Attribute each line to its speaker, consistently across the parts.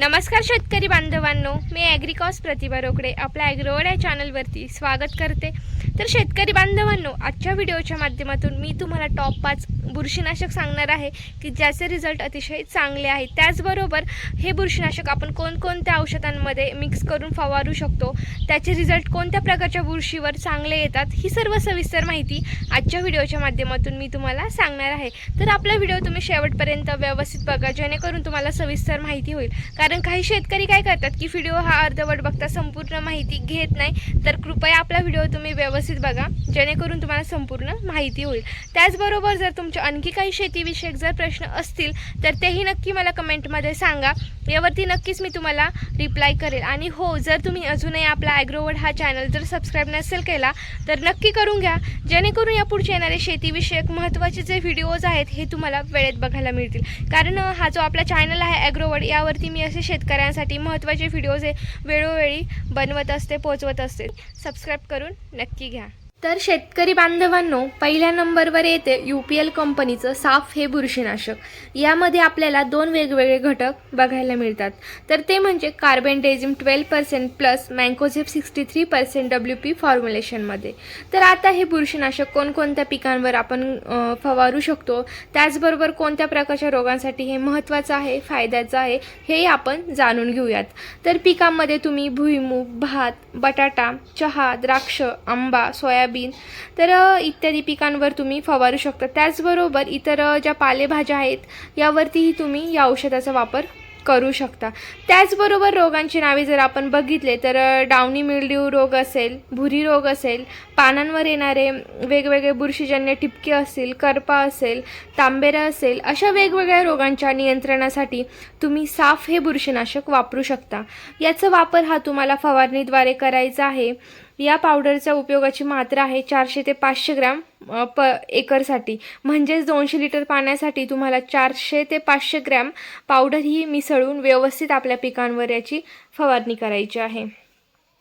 Speaker 1: नमस्कार शेतकरी बांधवांनो मी ॲग्रिकॉस प्रतिभा रोकडे आपल्या ॲग्रोवड या चॅनलवरती स्वागत करते. तर शेतकरी बांधवांनो आजच्या व्हिडिओच्या माध्यमातून मी तुम्हाला टॉप पाच बुरशीनाशक सांगणार आहे की ज्याचे रिझल्ट अतिशय चांगले आहेत त्याचबरोबर हे बुरशीनाशक आपण कोणकोणत्या औषधांमध्ये मिक्स करून फवारू शकतो त्याचे रिझल्ट कोणत्या प्रकारच्या बुरशीवर चांगले येतात ही सर्व सविस्तर माहिती आजच्या व्हिडिओच्या माध्यमातून मी तुम्हाला सांगणार आहे. तर आपला व्हिडिओ तुम्ही शेवटपर्यंत व्यवस्थित बघा जेणेकरून तुम्हाला सविस्तर माहिती होईल. कारण काही शेतकरी काय करतात की व्हिडिओ हा अर्धवट बघता संपूर्ण माहिती घेत नाही. तर कृपया आपला व्हिडिओ तुम्ही व्यवस्थित बघा. जेणेकरून तुम्हाला संपूर्ण माहिती होईल. त्याचबरोबर जर तुमचे आणखी काही शेतीविषयक जर प्रश्न असतील तर तेही नक्की मला कमेंटमध्ये सांगा. यावरती नक्कीच मी तुम्हाला रिप्लाय करेल. आणि हो जर तुम्ही अजूनही आपला ॲग्रोवर्ड हा चॅनल जर सबस्क्राईब नसेल केला तर नक्की करून घ्या. जेणेकरून यापुढचे येणारे शेतीविषयक महत्त्वाचे जे व्हिडिओज आहेत हे तुम्हाला वेळेत बघायला मिळतील. कारण हा जो आपला चॅनल आहे ॲग्रोवर्ड यावरती मी असे शेतकऱ्यांसाठी महत्त्वाचे व्हिडिओज हे वेळोवेळी बनवत असते पोचवत असते. सबस्क्राईब करून नक्की घ्या तर शेतकरी बांधवांनो पहिल्या नंबरवर येते यू पी एल कंपनीचं साफ हे बुरशीनाशक. यामध्ये आपल्याला दोन वेगवेगळे घटक बघायला मिळतात. तर ते म्हणजे carbendazim twelve percent plus mancozeb sixty three percent W P फॉर्म्युलेशनमध्ये. तर आता हे बुरशीनाशक कोणकोणत्या पिकांवर आपण फवारू शकतो? त्याचबरोबर कोणत्या प्रकारच्या रोगांसाठी हे महत्त्वाचं आहे फायद्याचं आहे हेही आपण जाणून घेऊयात. तर पिकांमध्ये तुम्ही भुईमूग भात बटाटा चहा द्राक्ष आंबा सोयाबीन तर इत्यादी पिकांवर तुम्ही फवारू शकता. त्याचबरोबर इतर ज्या पालेभाज्या आहेत यावरतीही तुम्ही या औषधाचा वापर करू शकता. त्याचबरोबर रोगांची नावे जर आपण बघितले तर डावणी मिल्ड्यू रोग असेल भुरी रोग असेल पानांवर येणारे वेगवेगळे बुरशीजन्य टिपके असतील करपा असेल तांबेरा असेल अशा वेगवेगळ्या रोगांच्या नियंत्रणासाठी तुम्ही साफ हे बुरशीनाशक वापरू शकता. याचा वापर हा तुम्हाला फवारणीद्वारे करायचा आहे. या पावडरच्या उपयोगाची मात्रा आहे चारशे ते पाचशे ग्रॅम प एकरसाठी. म्हणजेच दोनशे लिटर पाण्यासाठी तुम्हाला चारशे ते पाचशे ग्रॅम पावडर ही मिसळून व्यवस्थित आपल्या पिकांवर याची फवारणी करायची आहे.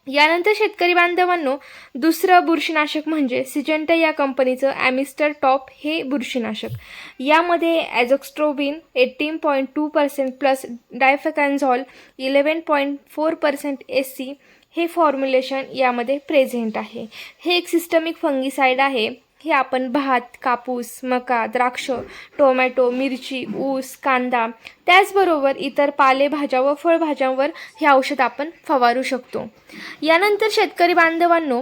Speaker 1: यानंतर शेतकरी बांधवांनो दुसरं बुरशीनाशक म्हणजे सिजंटा या कंपनीचं ॲमिस्टर टॉप हे बुरशीनाशक. यामध्ये azoxystrobin eighteen point two percent plus difenoconazole eleven point four percent S C हे फॉर्म्युलेशन यामध्ये प्रेझेंट आहे. हे एक सिस्टमिक फंगिसाईड आहे. हे आपण भात कापूस मका द्राक्ष टोमॅटो मिरची ऊस कांदा त्याचबरोबर इतर पालेभाज्या व फळभाज्यांवर हे औषध आपण फवारू शकतो. यानंतर शेतकरी बांधवांनो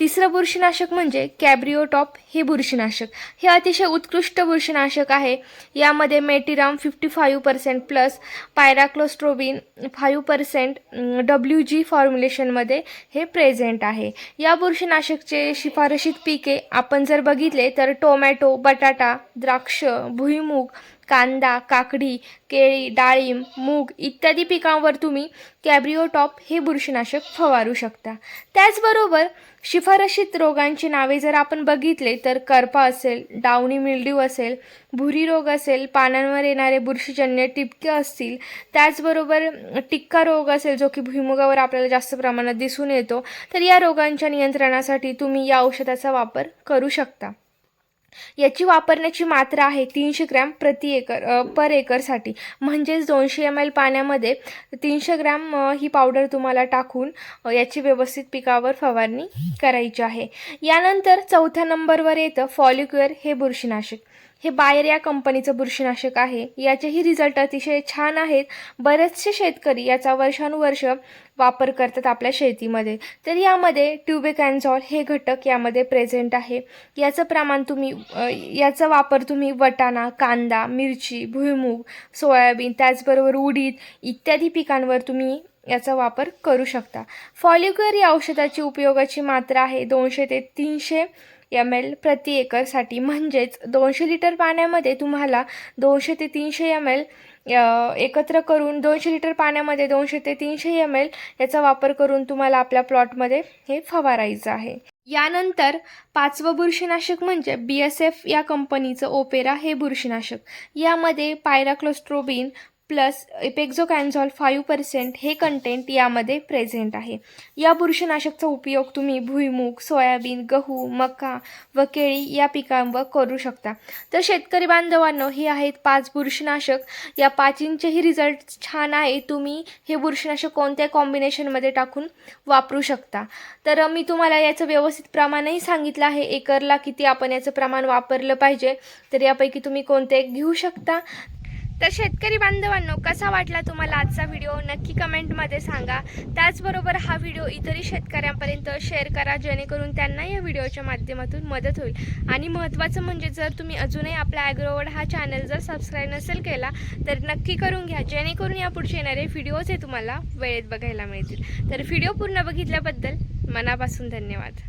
Speaker 1: तिसरं बुरशीनाशक म्हणजे कॅब्रिओटॉप हे बुरशीनाशक. हे अतिशय उत्कृष्ट बुरशीनाशक आहे. यामध्ये metiram fifty five percent plus pyraclostrobin five percent W G फॉर्म्युलेशनमध्ये हे प्रेझेंट आहे. या बुरशीनाशकचे शिफारशीत पिके आपण जर बघितले तर टोमॅटो बटाटा द्राक्ष भुईमूग कांदा काकडी केळी डाळिंब मूग इत्यादी पिकांवर तुम्ही कॅब्रिओटॉप हे बुरशीनाशक फवारू शकता. त्याचबरोबर शिफारशीत रोगांची नावे जर आपण बघितले तर करपा असेल डावणी मिल्ड्यू असेल भुरी रोग असेल पानांवर येणारे बुरशीजन्य टिपके असतील त्याचबरोबर टिक्का रोग असेल जो की भुईमुगावर आपल्याला जास्त प्रमाणात दिसून येतो तर या रोगांच्या नियंत्रणासाठी तुम्ही या औषधाचा वापर करू शकता. याची वापरण्याची मात्रा आहे तीनशे ग्रॅम प्रति एकर पर एकरसाठी. म्हणजेच दोनशे एम एल पाण्यामध्ये तीनशे ग्रॅम ही पावडर तुम्हाला टाकून याची व्यवस्थित पिकावर फवारणी करायची आहे. यानंतर चौथ्या नंबरवर येतं फॉलिक्युअर हे बुरशीनाशक. हे बायर या कंपनीचं बुरशीनाशक आहे. याचेही रिझल्ट अतिशय छान आहेत. बरेचसे शेतकरी याचा वर्षानुवर्ष वापर करतात आपल्या शेतीमध्ये. तर यामध्ये ट्युबेकॅन्झॉल हे घटक यामध्ये प्रेझेंट आहे. याचं प्रमाण तुम्ही याचा वापर तुम्ही वटाणा कांदा मिरची भुईमूग सोयाबीन त्याचबरोबर उडीद इत्यादी पिकांवर तुम्ही याचा वापर करू शकता. फॉलिक्युअर या औषधाची उपयोगाची मात्रा आहे दोनशे ते तीनशे एम एल प्रति एकरसाठी. म्हणजेच दोनशे लिटर पाण्यामध्ये तुम्हाला दोनशे ते तीनशे एम एल एकत्र करून दोनशे लिटर पाण्यामध्ये दोनशे ते तीनशे एम एल याचा वापर करून तुम्हाला आपल्या प्लॉटमध्ये हे फवारायचं आहे. यानंतर पाचवं बुरशीनाशक म्हणजे बी एस एफ या कंपनीचं ओपेरा हे बुरशीनाशक. यामध्ये pyraclostrobin plus epoxiconazole five percent हे कंटेंट यामध्ये प्रेझेंट आहे. या बुरशीनाशकचा उपयोग तुम्ही भुईमूग सोयाबीन गहू मका व केळी या पिकांवर करू शकता. तर शेतकरी बांधवांनो हे आहेत पाच बुरशीनाशक. या पाचींचेही रिझल्ट छान आहे. तुम्ही हे बुरशीनाशक कोणत्या कॉम्बिनेशनमध्ये टाकून वापरू शकता? तर मी तुम्हाला याचं व्यवस्थित प्रमाणही सांगितलं आहे. एकरला किती आपण याचं प्रमाण वापरलं पाहिजे? तर यापैकी तुम्ही कोणते एक घेऊ शकता. तर शेतकरी बांधवांनो कसा वाटला तुम्हाला आजचा व्हिडिओ? नक्की कमेंटमध्ये सांगा. त्याचबरोबर हा व्हिडिओ इतरही शेतकऱ्यांपर्यंत शेअर करा जेणेकरून त्यांना या व्हिडिओच्या माध्यमातून मदत होईल. आणि महत्त्वाचं म्हणजे जर तुम्ही अजूनही आपला ॲग्रोवर्ड हा चॅनल जर सबस्क्राईब नसेल केला तर नक्की करून घ्या. जेणेकरून या पुढचे येणारे व्हिडिओज हे तुम्हाला वेळेत बघायला मिळतील. तर व्हिडिओ पूर्ण बघितल्याबद्दल मनापासून धन्यवाद.